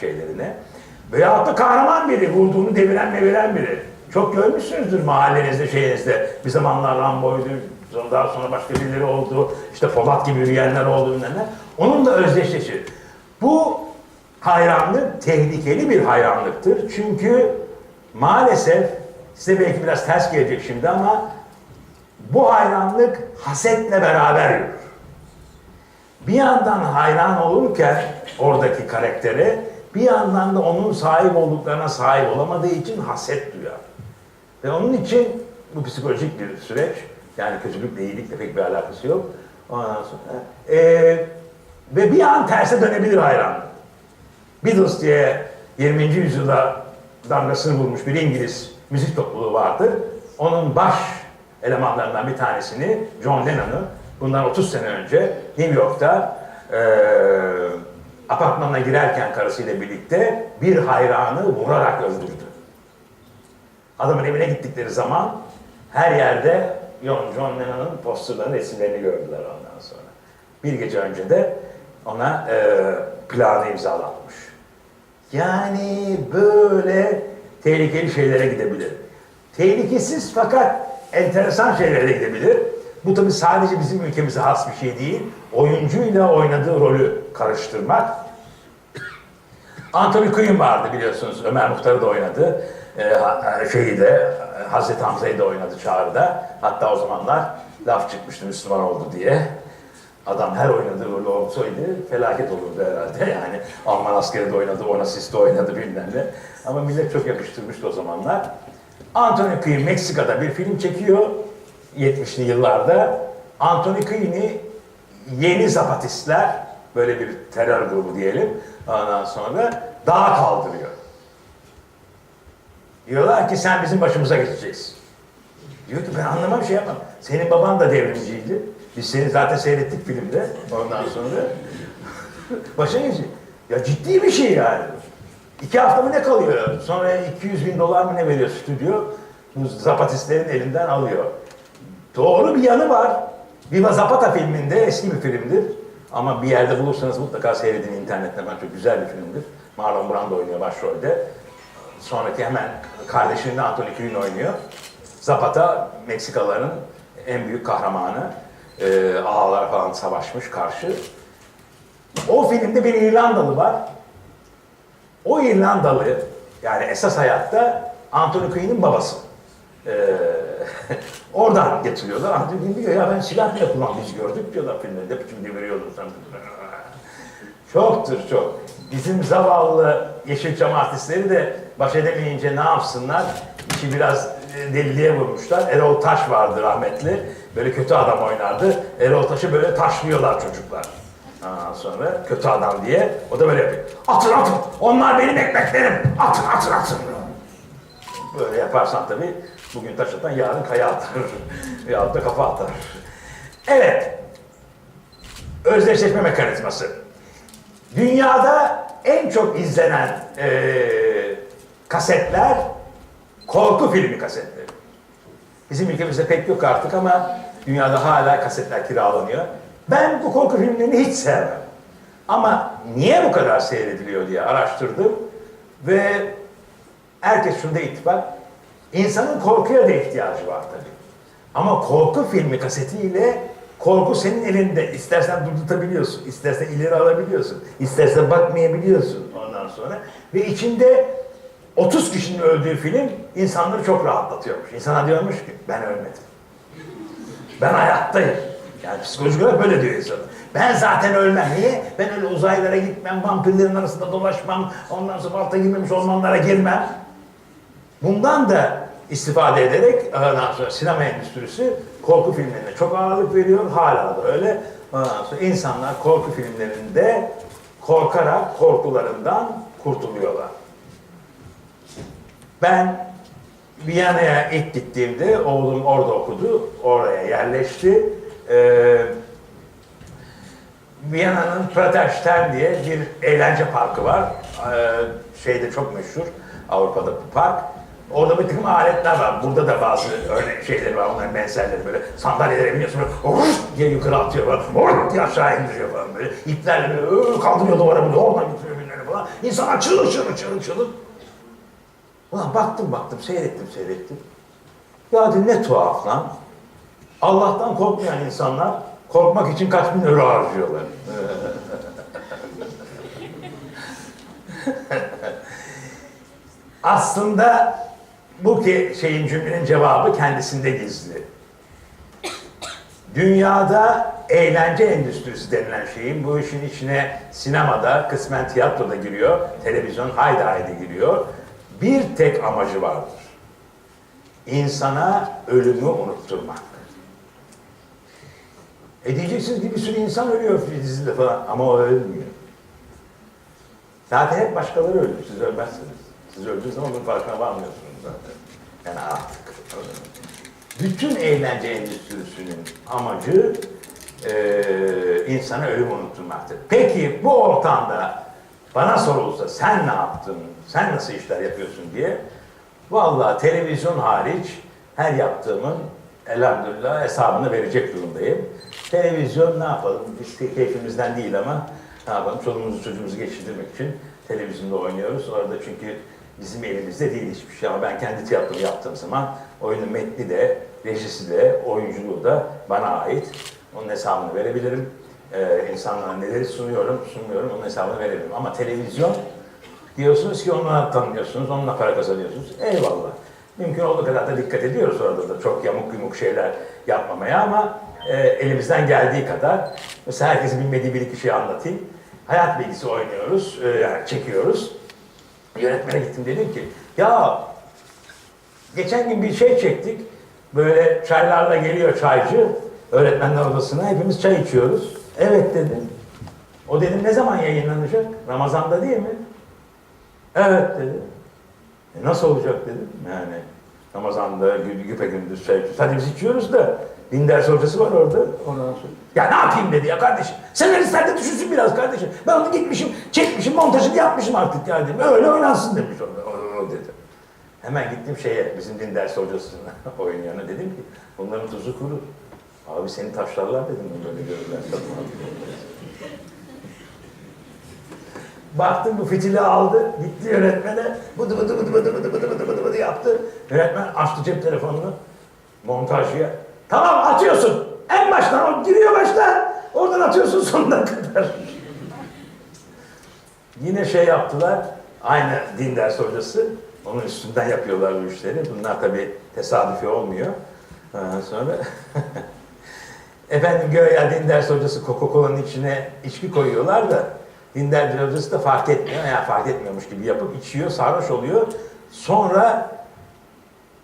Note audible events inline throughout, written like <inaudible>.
şeylerine. Veyahut da kahraman biri, vurduğunu deviren meviren biri. Çok görmüşsünüzdür mahallenizde, şeyinizde. Bir zamanlar Rambo'ydu, daha sonra başka birileri oldu. İşte Polat gibi yürüyenler oldu bilmem ne. Onunla özdeşleşir. Bu hayranlık tehlikeli bir hayranlıktır. Çünkü maalesef size belki biraz ters gelecek şimdi ama bu hayranlık hasetle beraber yürür bir yandan hayran olurken oradaki karaktere bir yandan da onun sahip olduklarına sahip olamadığı için haset duyar. Ve onun için bu psikolojik bir süreç. Yani kötülükle iyilikle pek bir alakası yok. Ondan sonra eee, ve bir an terse dönebilir hayranlık. Beatles diye 20. yüzyılda damgasını vurmuş bir İngiliz müzik topluluğu vardır. Onun baş elemanlarından bir tanesini John Lennon'ı bundan 30 sene önce New York'ta eee apartmanına girerken karısıyla birlikte bir hayranı vurarak öldürdü. Adamın evine gittikleri zaman her yerde John, John Lennon'ın posterlarını, resimlerini gördüler ondan sonra. Bir gece önce de ona eee planı imzalatmış. Yani böyle tehlikeli şeylere gidebilir. Tehlikesiz fakat enteresan şeylere de gidebilir. Bu tabi sadece bizim ülkemize has bir şey değil. Oyuncuyla oynadığı rolü karıştırmak. <coughs> Anthony Quinn vardı biliyorsunuz. Ömer Muhtar'ı da oynadı. Ee, ha- şeyi de e, Hazreti Hamza'yı da oynadı Çağrı'da. Hatta o zamanlar laf çıkmıştı Müslüman oldu diye. Adam her oynadığı rolü olsaydı felaket olurdu herhalde. <laughs> Yani Alman askeri de oynadı, Onassis de oynadı bilmem ne. Ama millet çok yakıştırmıştı o zamanlar. Anthony Quinn Meksika'da bir film çekiyor 70'li yıllarda. Anthony Quinn'i yeni zapatistler, böyle bir terör grubu diyelim, ondan sonra dağa kaldırıyor. Diyorlar ki sen bizim başımıza geçeceksin. Diyor ki ben anlamam şey yapmam. Senin baban da devrimciydi. Biz seni zaten seyrettik filmde. Ondan sonra <laughs> başa geçecek. Ya ciddi bir şey yani. İki hafta mı ne kalıyor? Sonra 200 bin dolar mı ne veriyor stüdyo? Bu zapatistlerin elinden alıyor. Doğru bir yanı var. Viva Zapata filminde eski bir filmdir. Ama bir yerde bulursanız mutlaka seyredin internetten. Ben çok güzel bir filmdir. Marlon Brando oynuyor başrolde. Sonraki hemen kardeşinin de Anthony Quinn oynuyor. Zapata Meksikalıların en büyük kahramanı. Ee, ağalar falan savaşmış karşı. O filmde bir İrlandalı var. O İrlandalı yani esas hayatta Anthony Quinn'in babası. Ee, <laughs> oradan getiriyorlar. Anthony Quinn diyor ya ben silah bile kullandım biz gördük diyorlar filmde. Ne biçim deviriyordun sen. Çoktur çok. Bizim zavallı Yeşilçam artistleri de baş edemeyince ne yapsınlar? İşi biraz e, deliliğe vurmuşlar. Erol Taş vardı rahmetli. Böyle kötü adam oynardı. Erol Taş'ı böyle taşlıyorlar çocuklar. Ondan sonra kötü adam diye. O da böyle yapıyor. Atın atın. Onlar benim ekmeklerim. Atın atın atın. Böyle yaparsan tabii bugün taş atan yarın kaya atar. <laughs> Yahut da kafa atar. Evet. Özdeşleşme mekanizması. Dünyada en çok izlenen eee, kasetler korku filmi kasetleri. Bizim ülkemizde pek yok artık ama dünyada hala kasetler kiralanıyor. Ben bu korku filmlerini hiç sevmem. Ama niye bu kadar seyrediliyor diye araştırdım ve herkes şunda ittifak. İnsanın korkuya da ihtiyacı var tabii. Ama korku filmi kasetiyle korku senin elinde. İstersen durdurtabiliyorsun, istersen ileri alabiliyorsun, istersen bakmayabiliyorsun ondan sonra. Ve içinde 30 kişinin öldüğü film insanları çok rahatlatıyormuş. İnsana diyormuş ki ben ölmedim. Ben hayattayım. Yani psikolojik olarak böyle diyor insan. Ben zaten ölmem. Niye? Ben öyle uzaylara gitmem, vampirlerin arasında dolaşmam, ondan sonra balta girmemiş ormanlara girmem. Bundan da istifade ederek ondan sonra sinema endüstrisi korku filmlerine çok ağırlık veriyor. Hala da öyle. Ondan sonra insanlar korku filmlerinde korkarak korkularından kurtuluyorlar. Ben Viyana'ya ilk gittiğimde oğlum orada okudu. Oraya yerleşti. Ee, Viyana'nın Praterstern diye bir eğlence parkı var. Ee, şeyde çok meşhur Avrupa'da bu park. Orada bir takım aletler var. Burada da bazı örnek şeyleri var. Onların benzerleri böyle sandalyelere biniyorsun böyle "Hırt!" diye yukarı atıyor böyle. "Hırt!" diye aşağı indiriyor falan böyle. İplerle böyle kaldırıyor duvara böyle oradan getiriyor birileri falan. İnsanlar çığlık çığlık çığlık çığlık. Ulan baktım baktım seyrettim seyrettim. Ya dedim ne tuhaf lan. Allah'tan korkmayan insanlar korkmak için kaç bin euro harcıyorlar. <laughs> Aslında bu ki şeyin cümlenin cevabı kendisinde gizli. Dünyada eğlence endüstrisi denilen şeyin bu işin içine sinemada, kısmen tiyatroda giriyor, televizyon haydi haydi giriyor. Bir tek amacı vardır. İnsana ölümü unutturmak. E diyeceksiniz ki bir sürü insan ölüyor dizide falan ama o ölmüyor. Zaten hep başkaları ölür, siz ölmezsiniz. Siz öldüğünüz zaman bunun farkına varmıyorsunuz zaten. Yani artık. Bütün eğlence endüstrisinin amacı eee insana ölüm unutturmaktır. Peki bu ortamda bana sorulsa sen ne yaptın, sen nasıl işler yapıyorsun diye vallahi televizyon hariç her yaptığımın elhamdülillah hesabını verecek durumdayım. Televizyon ne yapalım? Biz de keyfimizden değil ama ne yapalım? Çoluğumuzu çocuğumuzu geçirdirmek için televizyonda oynuyoruz. Orada çünkü bizim elimizde değil hiçbir şey ama ben kendi tiyatromu yaptığım zaman oyunun metni de, rejisi de, oyunculuğu da bana ait. Onun hesabını verebilirim. Ee, insanlara neleri sunuyorum, sunmuyorum onun hesabını verebilirim. Ama televizyon diyorsunuz ki onunla tanıyorsunuz, onunla para kazanıyorsunuz. Eyvallah. Mümkün olduğu kadar da dikkat ediyoruz orada da çok yamuk yumuk şeyler yapmamaya ama e, elimizden geldiği kadar mesela herkesin bilmediği bir iki şey anlatayım. Hayat bilgisi oynuyoruz, e, yani çekiyoruz. Yönetmene gittim dedim ki ya geçen gün bir şey çektik. Böyle çaylarla geliyor çaycı öğretmenler odasına hepimiz çay içiyoruz. Evet dedim. O dedim ne zaman yayınlanacak? Ramazan'da değil mi? Evet dedi. E nasıl olacak dedim. Yani Ramazan'da gü- güpe gündüz içiyoruz. Hadi biz içiyoruz da din dersi hocası var orada. Ondan sonra. Ya ne yapayım dedi ya kardeşim. Senaristler de düşünsün biraz kardeşim. Ben onu gitmişim, çekmişim, montajını yapmışım artık ya dedim. Öyle oynansın demiş o, o, dedi. Hemen gittim şeye, bizim din dersi hocasına, <laughs> oynayana dedim ki bunların tuzu kuru. Abi seni taşlarlar dedim böyle görürler. Baktım bu fitili aldı, gitti yönetmene, bıdı bıdı bıdı bıdı bıdı bıdı bıdı bıdı bıdı yaptı. Yönetmen açtı cep telefonunu, montajcıya. Tamam atıyorsun, en baştan o giriyor baştan, oradan atıyorsun sonuna kadar. Yine şey yaptılar, aynı din ders hocası, onun üstünden yapıyorlar bu işleri. Bunlar tabii tesadüfi olmuyor. Ondan sonra <laughs> Efendim göğe din ders hocası Coca-Cola'nın içine içki koyuyorlar da din ders hocası da fark etmiyor. Yani fark etmiyormuş gibi yapıp içiyor, sarhoş oluyor. Sonra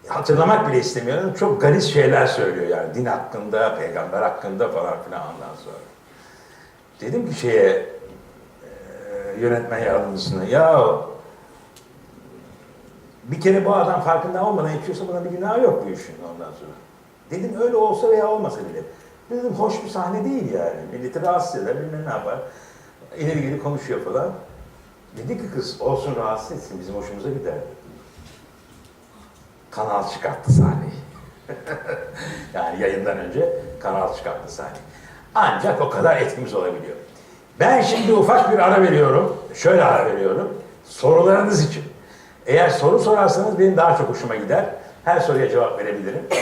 hatırlamak bile istemiyorum. Çok galis şeyler söylüyor yani din hakkında, peygamber hakkında falan filan ondan sonra. Dedim ki şeye e, yönetmen yardımcısına ya bir kere bu adam farkında olmadan içiyorsa buna bir günah yok bu işin ondan sonra. Dedim öyle olsa veya olmasa bile. Dedim hoş bir sahne değil yani. Milleti rahatsız eder, bilmem ne yapar. İleri geri konuşuyor falan. Dedi ki kız olsun rahatsız etsin bizim hoşumuza gider. Kanal çıkarttı sahneyi. <laughs> yani yayından önce kanal çıkarttı sahneyi. Ancak o kadar etkimiz olabiliyor. Ben şimdi ufak bir ara veriyorum. Şöyle ara veriyorum. Sorularınız için. Eğer soru sorarsanız benim daha çok hoşuma gider. Her soruya cevap verebilirim. <coughs>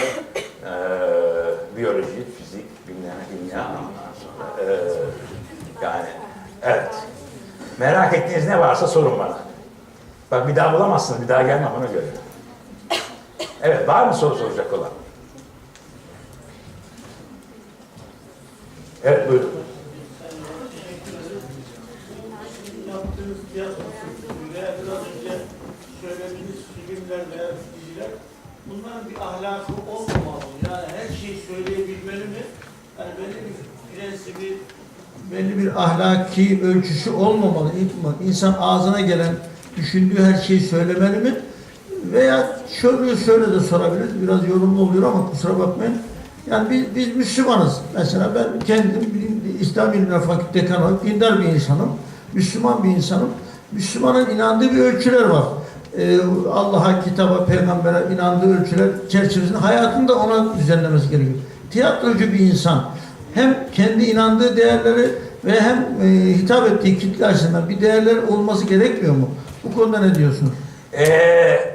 Ee, biyoloji, fizik, bilmem kimya ondan sonra. ee, yani evet. Merak ettiğiniz ne varsa sorun bana. Bak bir daha bulamazsınız, bir daha gelmem ona göre. Evet, var mı soru soracak olan? Evet, buyurun. yaptığınız tiyatro sektörü veya biraz önce söylediğiniz filmler veya diziler bunların bir ahlakı olmamalı. Yani her şeyi söyleyebilmeli mi? Yani belli bir prensibi, belli bir ahlaki ölçüsü olmamalı. İnsan ağzına gelen, düşündüğü her şeyi söylemeli mi? Veya şöyle şöyle de sorabiliriz. Biraz yorumlu oluyor ama kusura bakmayın. Yani biz, biz Müslümanız. Mesela ben kendim İslam İlimler Fakülte dekanı, dindar bir insanım. Müslüman bir insanım. Müslümanın inandığı bir ölçüler var. Ee, Allah'a, kitaba, peygambere inandığı ölçüler çerçevesinde hayatını da ona düzenlemesi gerekiyor. Tiyatrocu bir insan hem kendi inandığı değerleri ve hem e, hitap ettiği kitle açısından bir değerler olması gerekmiyor mu? Bu konuda ne diyorsunuz? Ee,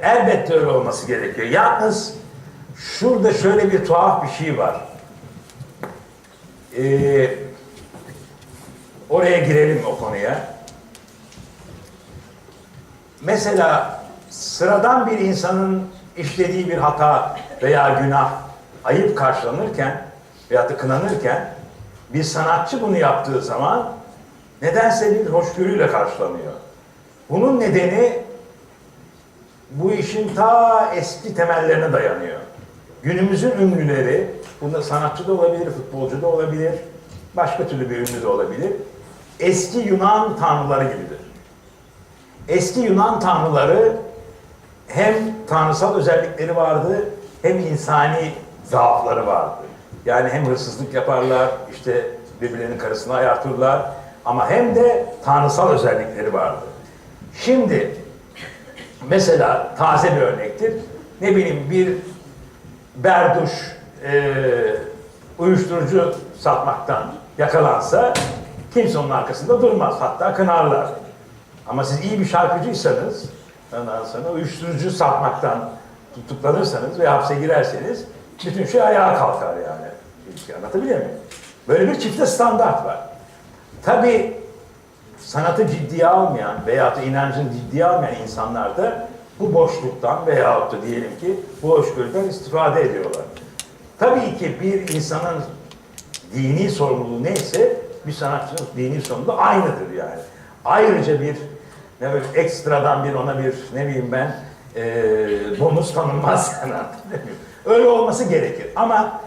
elbette öyle olması gerekiyor. Yalnız şurada şöyle bir tuhaf bir şey var. Ee, oraya girelim o konuya. Mesela sıradan bir insanın işlediği bir hata veya günah ayıp karşılanırken veyahut da kınanırken bir sanatçı bunu yaptığı zaman nedense bir hoşgörüyle karşılanıyor. Bunun nedeni bu işin ta eski temellerine dayanıyor. Günümüzün ünlüleri, bunda sanatçı da olabilir, futbolcu da olabilir, başka türlü bir ünlü de olabilir. Eski Yunan tanrıları gibidir. Eski Yunan tanrıları hem tanrısal özellikleri vardı, hem insani zaafları vardı. Yani hem hırsızlık yaparlar, işte birbirlerinin karısını ayartırlar ama hem de tanrısal özellikleri vardı. Şimdi Mesela taze bir örnektir. Ne bileyim bir berduş e, uyuşturucu satmaktan yakalansa kimse onun arkasında durmaz. Hatta kınarlar. Ama siz iyi bir şarkıcıysanız ondan sonra uyuşturucu satmaktan tutuklanırsanız ve hapse girerseniz bütün şey ayağa kalkar yani. Anlatabiliyor muyum? Böyle bir çifte standart var. Tabii sanatı ciddiye almayan veya da inancını ciddiye almayan insanlar da bu boşluktan veyahut da diyelim ki bu hoşgörüden istifade ediyorlar. Tabii ki bir insanın dini sorumluluğu neyse bir sanatçının dini sorumluluğu aynıdır yani. Ayrıca bir ne böyle ekstradan bir ona bir ne bileyim ben eee bonus tanınmaz sanat. Öyle olması gerekir. Ama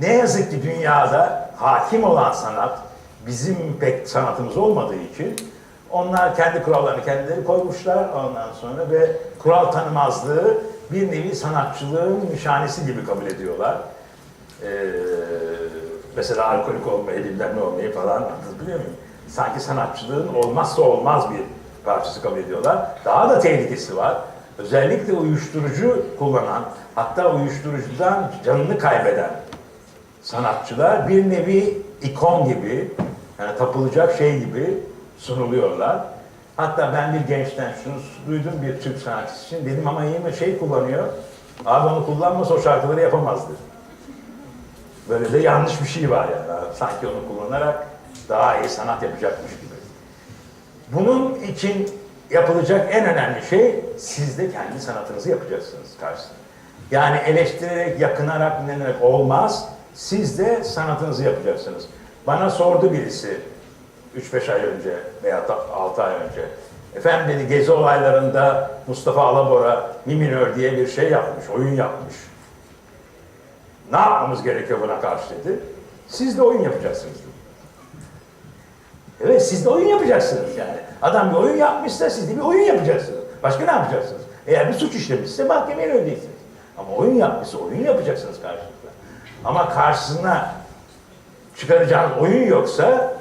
ne yazık ki dünyada hakim olan sanat bizim pek sanatımız olmadığı için onlar kendi kurallarını kendileri koymuşlar ondan sonra ve kural tanımazlığı bir nevi sanatçılığın nişanesi gibi kabul ediyorlar. Ee, mesela alkolik olmayı, bilmem ne olmayı falan biliyor muyum? Sanki sanatçılığın olmazsa olmaz bir parçası kabul ediyorlar. Daha da tehlikesi var. Özellikle uyuşturucu kullanan, hatta uyuşturucudan canını kaybeden sanatçılar bir nevi ikon gibi, yani tapılacak şey gibi sunuluyorlar. Hatta ben bir gençten şunu duydum bir Türk sanatçısı için. Dedim ama iyi mi şey kullanıyor. Abi onu kullanmasa o şarkıları yapamazdı. Böyle de yanlış bir şey var yani. Sanki onu kullanarak daha iyi sanat yapacakmış gibi. Bunun için yapılacak en önemli şey siz de kendi sanatınızı yapacaksınız karşısında. Yani eleştirerek, yakınarak, dinlenerek olmaz. Siz de sanatınızı yapacaksınız. Bana sordu birisi 3-5 ay önce veya 6 ay önce. Efendim dedi gezi olaylarında Mustafa Alabora Mi minör diye bir şey yapmış, oyun yapmış. Ne yapmamız gerekiyor buna karşı dedi. Siz de oyun yapacaksınız dedi. Evet siz de oyun yapacaksınız yani. Adam bir oyun yapmışsa siz de bir oyun yapacaksınız. Başka ne yapacaksınız? Eğer bir suç işlemişse mahkemeye ödeyeceksiniz. Ama oyun yapmışsa oyun yapacaksınız karşınızda. Ama karşısına çıkaracağınız oyun yoksa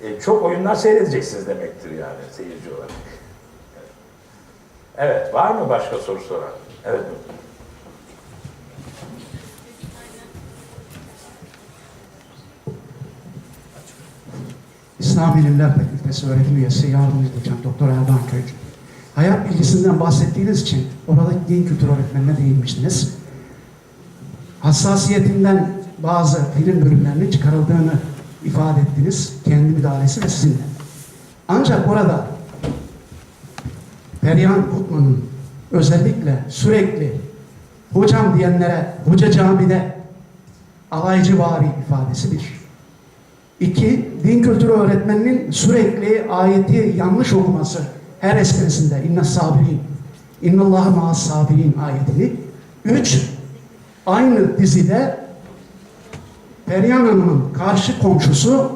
e, çok oyunlar seyredeceksiniz demektir yani seyirci olarak. Evet, var mı başka soru soran? Evet. İslam Bilimler Fakültesi öğretim üyesi yardımcı doçent Doktor Erdoğan Köycü. Hayat bilgisinden bahsettiğiniz için oradaki din kültürü öğretmenine değinmiştiniz. Hassasiyetinden bazı film bölümlerinin çıkarıldığını ifade ettiniz. Kendi müdahalesi ve sizinle. Ancak orada Perihan Kutman'ın özellikle sürekli hocam diyenlere hoca camide alaycı vari ifadesi bir. İki, din kültürü öğretmeninin sürekli ayeti yanlış okuması her esprisinde inna sabirin, inna Allah ma'as sabirin ayetini. Üç, aynı dizide Perihan Hanım'ın karşı komşusu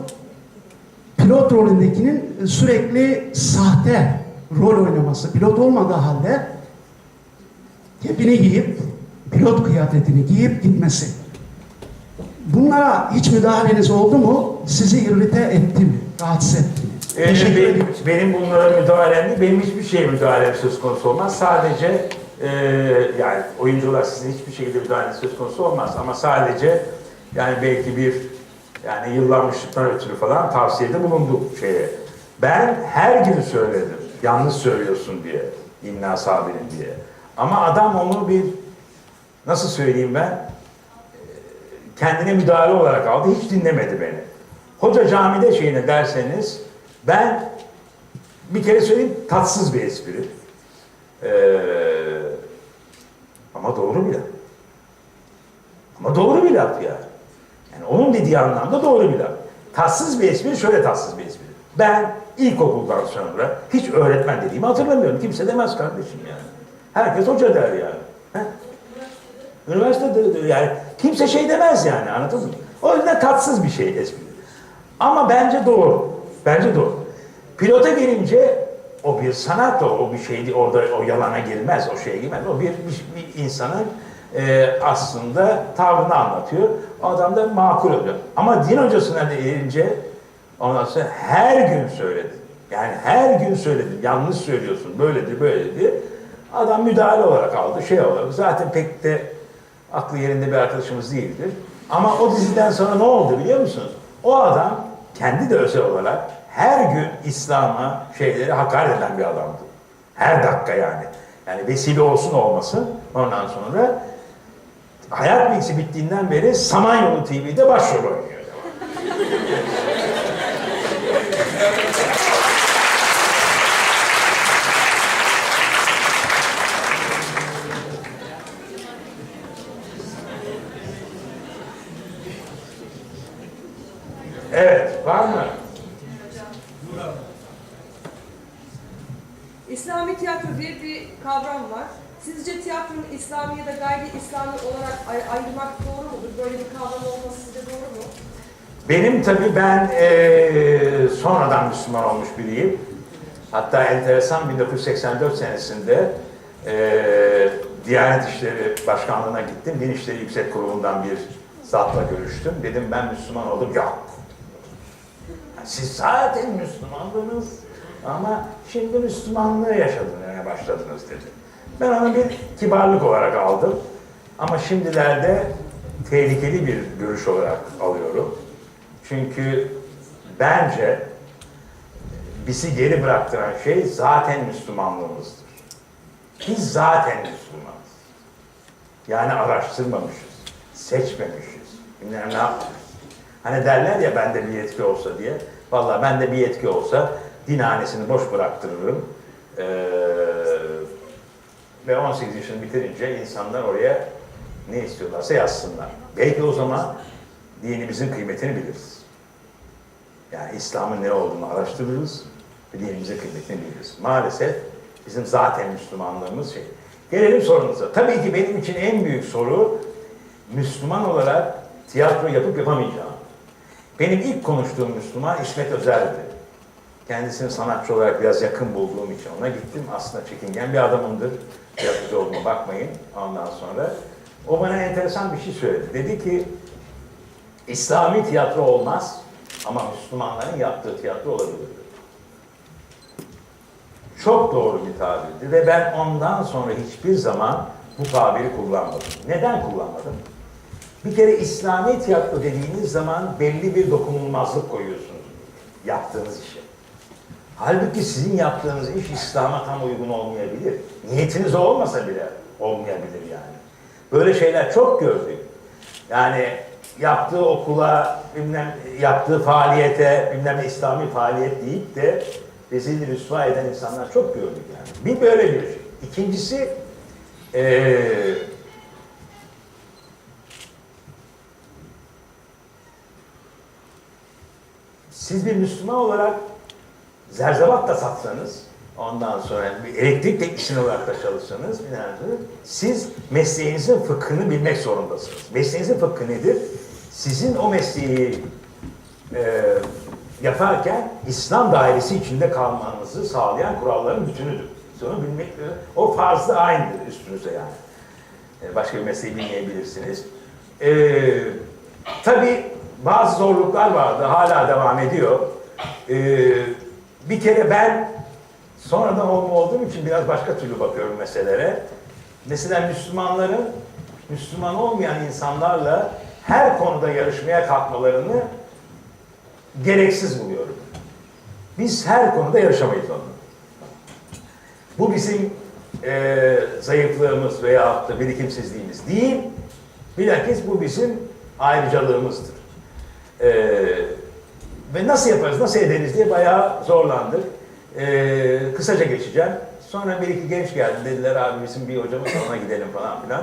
pilot rolündekinin sürekli sahte rol oynaması, pilot olmadığı halde kepini giyip, pilot kıyafetini giyip gitmesi. Bunlara hiç müdahaleniz oldu mu? Sizi irrite etti mi? Rahatsız etti mi? Ee, benim, benim bunlara müdahalem değil, benim hiçbir şeye müdahalem söz konusu olmaz. Sadece e, yani oyuncular sizin hiçbir şekilde müdahale söz konusu olmaz ama sadece yani belki bir Yani yıllanmışlıktan ötürü falan tavsiyede bulundu şeye. Ben her gün söyledim. Yanlış söylüyorsun diye. İnna sabirin diye. Ama adam onu bir nasıl söyleyeyim ben? Kendine müdahale olarak aldı. Hiç dinlemedi beni. Hoca camide şeyine derseniz ben bir kere söyleyeyim tatsız bir espri. Ee, ama doğru bir laf. Ama doğru bir laf ya. Yani onun dediği anlamda doğru bir laf. Tatsız bir espri şöyle tatsız bir espri. Ben ilkokuldan sonra hiç öğretmen dediğimi hatırlamıyorum. Kimse demez kardeşim yani. Herkes hoca der yani. Heh. Üniversitede de- yani kimse şey demez yani anladın mı? O yüzden tatsız bir şey espri. Ama bence doğru. Bence doğru. Pilota gelince o bir sanat o, o bir şeydi orada o yalana girmez, o şeye girmez. O bir, bir, bir insanın e, aslında tavrını anlatıyor. O adam da makul oluyor. Ama din hocasına gelince ondan sonra her gün söyledi. Yani her gün söyledim. Yanlış söylüyorsun. Böyledir, böyledir. Adam müdahale olarak aldı. Şey olarak. Zaten pek de aklı yerinde bir arkadaşımız değildir. Ama o diziden sonra ne oldu biliyor musunuz? O adam kendi de özel olarak her gün İslam'a şeyleri hakaret eden bir adamdı. Her dakika yani. Yani vesile olsun olmasın. Ondan sonra hayat bilgisi bittiğinden beri Samanyolu TV'de başrol oynuyor. Evet, var mı? İslami tiyatro diye bir kavram var. Sizce tiyatronun İslami ya da gayri İslami olarak ay- ayırmak doğru mudur? Böyle bir kavram olması sizce doğru mu? Benim tabii ben eee, sonradan Müslüman olmuş biriyim. Hatta enteresan 1984 senesinde eee Diyanet İşleri Başkanlığı'na gittim. Din İşleri Yüksek Kurulu'ndan bir zatla görüştüm. Dedim ben Müslüman oldum. Yok. Siz zaten Müslümandınız ama şimdi Müslümanlığı yaşadınız, başladınız dedi. Ben onu bir kibarlık olarak aldım. Ama şimdilerde tehlikeli bir görüş olarak alıyorum. Çünkü bence bizi geri bıraktıran şey zaten Müslümanlığımızdır. Biz zaten Müslümanız. Yani araştırmamışız, seçmemişiz, ne yapmışız. Hani derler ya bende bir yetki olsa diye. Vallahi bende bir yetki olsa dinhanesini boş bıraktırırım. Ee, ve 18 yaşını bitirince insanlar oraya ne istiyorlarsa yazsınlar. Belki o zaman dinimizin kıymetini biliriz. Yani İslam'ın ne olduğunu araştırırız ve dinimizin kıymetini biliriz. Maalesef bizim zaten Müslümanlığımız şey. Gelelim sorunuza. Tabii ki benim için en büyük soru Müslüman olarak tiyatro yapıp yapamayacağım. Benim ilk konuştuğum Müslüman İsmet Özel'di. Kendisini sanatçı olarak biraz yakın bulduğum için ona gittim. Aslında çekingen bir adamımdır. Tiyatrocu olduğuma bakmayın ondan sonra. O bana enteresan bir şey söyledi. Dedi ki İslami tiyatro olmaz ama Müslümanların yaptığı tiyatro olabilir. Çok doğru bir tabirdi ve ben ondan sonra hiçbir zaman bu tabiri kullanmadım. Neden kullanmadım? Bir kere İslami tiyatro dediğiniz zaman belli bir dokunulmazlık koyuyorsunuz yaptığınız işe. Halbuki sizin yaptığınız iş İslam'a tam uygun olmayabilir. Niyetiniz olmasa bile olmayabilir yani. Böyle şeyler çok gördük. Yani yaptığı okula, bilmem yaptığı faaliyete, bilmem İslami faaliyet deyip de rezil rüsva eden insanlar çok gördük yani. Bir böyle bir şey. İkincisi, eee siz bir Müslüman olarak zerzevat da satsanız, ondan sonra bir elektrik teknisyeni olarak da çalışsanız, siz mesleğinizin fıkhını bilmek zorundasınız. Mesleğinizin fıkhı nedir? Sizin o mesleği e, yaparken İslam dairesi içinde kalmanızı sağlayan kuralların bütünüdür. Onu bilmek, o farz da aynıdır üstünüze yani. E, Başka bir mesleği bilmeyebilirsiniz. Ee, tabii bazı zorluklar vardı, hala devam ediyor. Ee, bir kere ben sonradan olma olduğum için biraz başka türlü bakıyorum meselelere. Mesela Müslümanların Müslüman olmayan insanlarla her konuda yarışmaya kalkmalarını gereksiz buluyorum. Biz her konuda yarışamayız onunla. Bu bizim e, zayıflığımız veya da birikimsizliğimiz değil. Bilakis bu bizim ayrıcalığımızdır. E, ve nasıl yaparız, nasıl ederiz diye bayağı zorlandık. E, kısaca geçeceğim. Sonra bir iki genç geldi. Dediler abi bizim bir hocamız ona gidelim falan filan.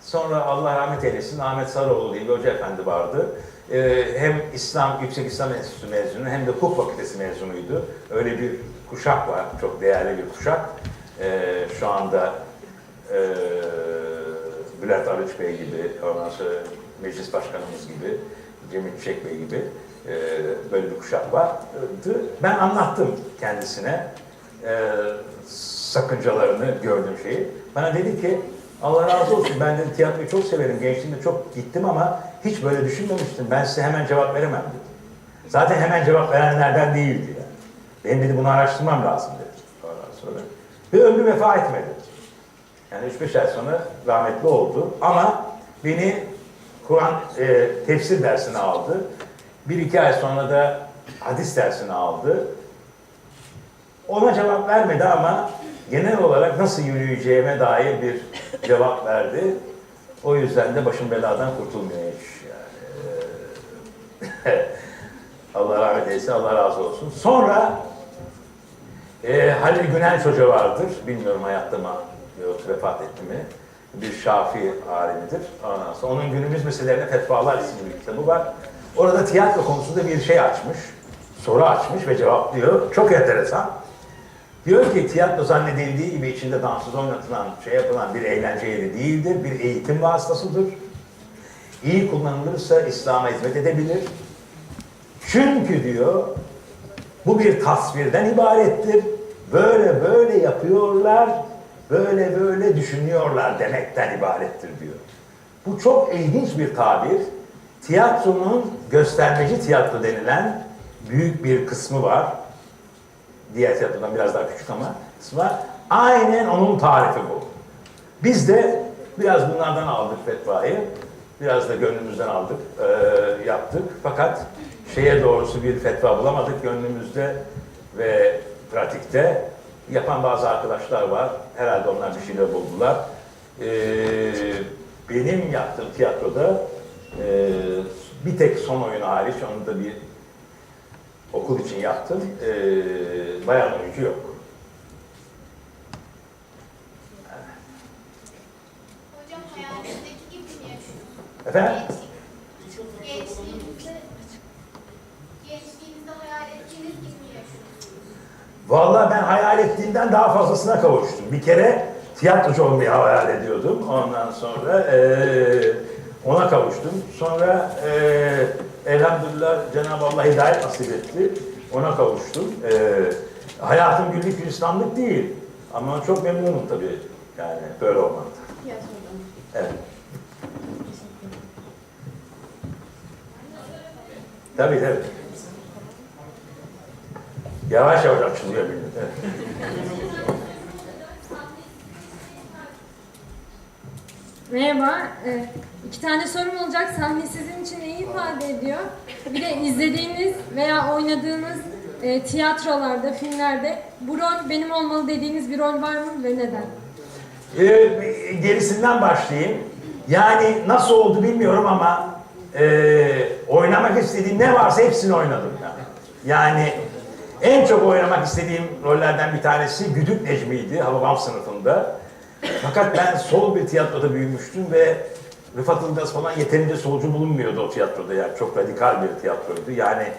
Sonra Allah rahmet eylesin Ahmet Sarıoğlu diye bir hoca efendi vardı. Ee, hem İslam, Yüksek İslam Enstitüsü mezunu hem de hukuk fakültesi mezunuydu. Öyle bir kuşak var, çok değerli bir kuşak. Ee, şu anda e, Bülent Arıç Bey gibi, ondan sonra meclis başkanımız gibi, Cemil Çiçek Bey gibi e, böyle bir kuşak vardı. Ben anlattım kendisine e, sakıncalarını, gördüğüm şeyi. Bana dedi ki, Allah razı olsun ben dedi tiyatroyu çok severim, gençliğimde çok gittim ama hiç böyle düşünmemiştim. Ben size hemen cevap veremem dedi. Zaten hemen cevap verenlerden değildi yani. Benim dedi bunu araştırmam lazım dedi. Ondan sonra. Ve ömrü vefa etmedi. Yani 3-5 ay sonra rahmetli oldu. Ama beni Kur'an e, tefsir dersine aldı. Bir iki ay sonra da hadis dersine aldı. Ona cevap vermedi ama genel olarak nasıl yürüyeceğime dair bir cevap verdi. O yüzden de başım beladan kurtulmuyor hiç. <laughs> Yani. Allah rahmet eylesin, Allah razı olsun. Sonra e, Halil Günel Hoca vardır. Bilmiyorum hayatta mı yok vefat etti mi? Bir Şafii alimidir. Ondan sonra onun günümüz meselelerine Fetvalar isimli bir kitabı var. Orada tiyatro konusunda bir şey açmış. Soru açmış ve cevaplıyor. Çok enteresan. Diyor ki tiyatro zannedildiği gibi içinde dansöz oynatılan, şey yapılan bir eğlence yeri değildir. Bir eğitim vasıtasıdır. İyi kullanılırsa İslam'a hizmet edebilir. Çünkü diyor bu bir tasvirden ibarettir. Böyle böyle yapıyorlar, böyle böyle düşünüyorlar demekten ibarettir diyor. Bu çok ilginç bir tabir. Tiyatronun göstermeci tiyatro denilen büyük bir kısmı var. Diğer tiyatrodan biraz daha küçük ama kısmı var. Aynen onun tarifi bu. Biz de biraz bunlardan aldık fetvayı. Biraz da gönlümüzden aldık, eee, yaptık. Fakat şeye doğrusu bir fetva bulamadık gönlümüzde ve pratikte. Yapan bazı arkadaşlar var. Herhalde onlar bir şeyler buldular. Eee, benim yaptığım tiyatroda eee, bir tek son oyun hariç, onu da bir okul için yaptım. Eee bayan oyuncu yok. Hocam hayalindeki gibi mi yaşıyorsunuz? Efendim? Gençlik- Gençliğinizde, gençliğinizde hayal ettiğiniz gibi mi yaşıyorsunuz? Vallahi ben hayal ettiğimden daha fazlasına kavuştum. Bir kere tiyatrocu olmayı hayal ediyordum. Ondan sonra eee, ona kavuştum. Sonra eee, elhamdülillah Cenab-ı Allah hidayet nasip etti. Ona kavuştum. Eee, hayatım güllük gülistanlık değil. Ama çok memnunum tabii. Yani böyle olmakta. Evet. Tabii tabii. Yavaş yavaş açılıyor millet. Evet. Merhaba. İki tane sorum olacak. Sahne sizin için neyi ifade ediyor? Bir de izlediğiniz veya oynadığınız e, tiyatrolarda, filmlerde bu rol benim olmalı dediğiniz bir rol var mı ve neden? Ee, gerisinden başlayayım. Yani nasıl oldu bilmiyorum ama e, oynamak istediğim ne varsa hepsini oynadım. Yani. yani en çok oynamak istediğim rollerden bir tanesi Güdük Necmi'ydi Hababam sınıfında. Fakat ben sol bir tiyatroda büyümüştüm ve Rıfat Ilgaz falan yeterince solcu bulunmuyordu o tiyatroda. Yani çok radikal bir tiyatroydu. Yani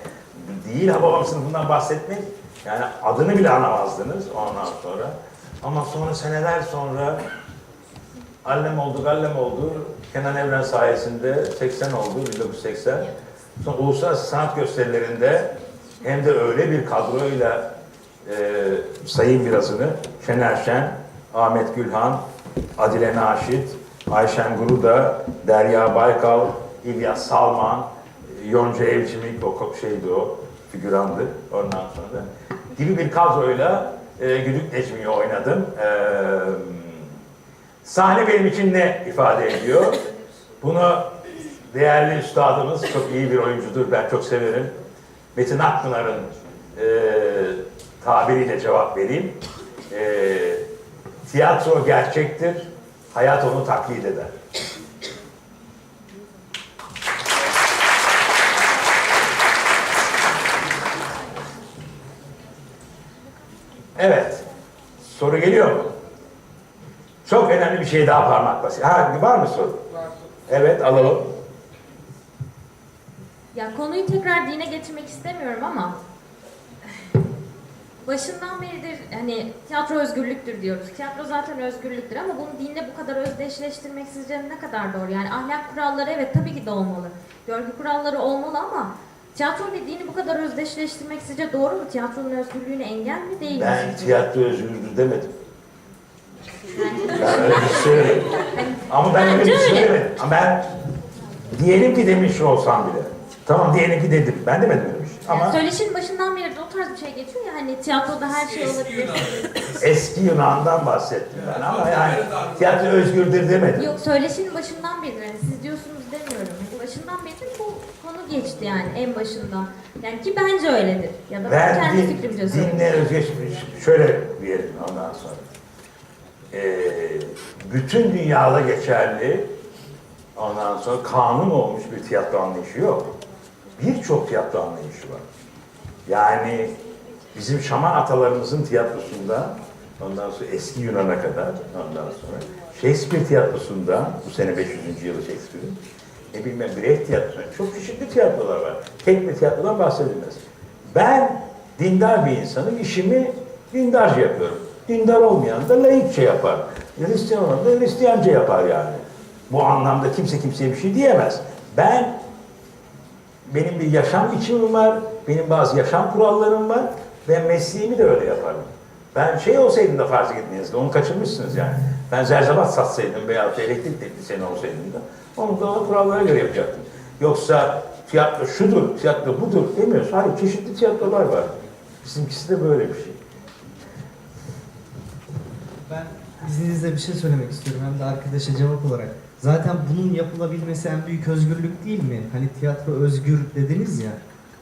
değil Hababam sınıfından bahsetmek. Yani adını bile anlamazdınız ondan sonra. Ama sonra seneler sonra Allem oldu, gallem oldu. Kenan Evren sayesinde 80 oldu, 1980. Sonra uluslararası sanat gösterilerinde hem de öyle bir kadroyla e, sayayım birazını. Şener Şen, Ahmet Gülhan, Adile Naşit, Ayşen Guruda, Derya Baykal, İlyas Salman, Yonca Evcimik, o şeydi o, figürandı ondan sonra. Gibi bir kadroyla e, Güdük Necmi'yi oynadım. E, Sahne benim için ne ifade ediyor? Bunu değerli üstadımız, çok iyi bir oyuncudur, ben çok severim. Metin Akpınar'ın e, tabiriyle cevap vereyim. E, tiyatro gerçektir, hayat onu taklit eder. Evet. Soru geliyor mu? Çok önemli bir şey daha parmak basıyor. Ha, var mı soru? Evet, alalım. Ya konuyu tekrar dine getirmek istemiyorum ama başından beridir hani tiyatro özgürlüktür diyoruz. Tiyatro zaten özgürlüktür ama bunu dinle bu kadar özdeşleştirmek sizce ne kadar doğru? Yani ahlak kuralları evet tabii ki de olmalı. Görgü kuralları olmalı ama tiyatro ile dini bu kadar özdeşleştirmek sizce doğru mu? Tiyatronun özgürlüğüne engel mi değil mi? Ben sizce? tiyatro özgürdür demedim. Ben öyle bir şey söylemedim. Ama ben öyle bir şey öyle. söylemedim. Ama ben diyelim ki demiş olsam bile. Tamam diyelim ki dedim. Ben demedim öyle. Yani Ama söyleşinin başından beri de o tarz bir şey geçiyor ya hani tiyatroda her şey olabilir. <laughs> eski Yunan'dan bahsettim ben ama yani tiyatro özgürdür demedim. Yok söyleşinin başından beri yani siz diyorsunuz demiyorum. Başından beri bu konu geçti yani en başından. Yani ki bence öyledir. Ya da ben, Ben kendi din, fikrimce söylüyorum. dinle özgeçmiş, şöyle diyelim ondan sonra. Ee, bütün dünyada geçerli, ondan sonra kanun olmuş bir tiyatro anlayışı yok. Birçok tiyatro anlayışı var. Yani bizim şaman atalarımızın tiyatrosunda, ondan sonra eski Yunan'a kadar, ondan sonra Shakespeare tiyatrosunda, bu sene 500. yılı Shakespeare'in, ne bilmem Brecht tiyatrosu, çok çeşitli tiyatrolar var. Tek bir tiyatrodan bahsedilmez. Ben dindar bir insanım, işimi dindarca yapıyorum. Dindar olmayan da laikçe yapar. Hristiyan olan da Hristiyanca yapar yani. Bu anlamda kimse kimseye bir şey diyemez. Ben benim bir yaşam biçimim var, benim bazı yaşam kurallarım var ve mesleğimi de öyle yaparım. Ben şey olsaydım da farz etmeniz onu kaçırmışsınız yani. Ben zerzevat satsaydım veya elektrik teknisyeni olsaydım da onu da kurallara göre yapacaktım. Yoksa tiyatro şudur, tiyatro budur demiyoruz. Hayır, çeşitli tiyatrolar var. Bizimkisi de böyle bir şey. Ben izninizle bir şey söylemek istiyorum hem de arkadaşa cevap olarak. Zaten bunun yapılabilmesi en büyük özgürlük değil mi? Hani tiyatro özgür dediniz ya.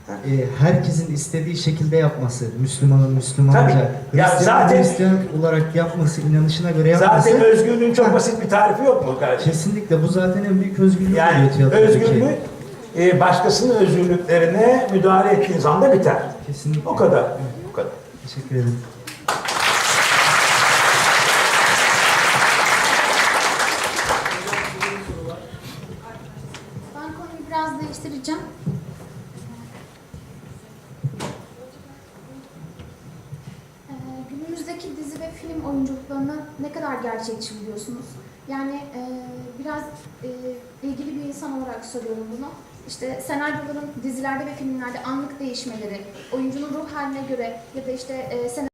e, herkesin istediği şekilde yapması, Müslümanın Müslümanca, Tabii. Ya Hristiyanın zaten- Hristiyan olarak yapması, inanışına göre yapması. Zaten özgürlüğün çok basit bir tarifi yok mu kardeşim? Kesinlikle bu zaten en büyük özgürlük Yani oluyor tiyatrodaki. özgürlük e, başkasının özgürlüklerine müdahale ettiğin zaman da biter. Kesinlikle. O kadar. O kadar. Teşekkür ederim. Ben konuyu biraz değiştireceğim. Ee, günümüzdeki dizi ve film oyunculuklarını ne kadar gerçekçi buluyorsunuz? Yani e, biraz e, ilgili bir insan olarak soruyorum bunu. İşte senaryoların dizilerde ve filmlerde anlık değişmeleri, oyuncunun ruh haline göre ya da işte e, senaryo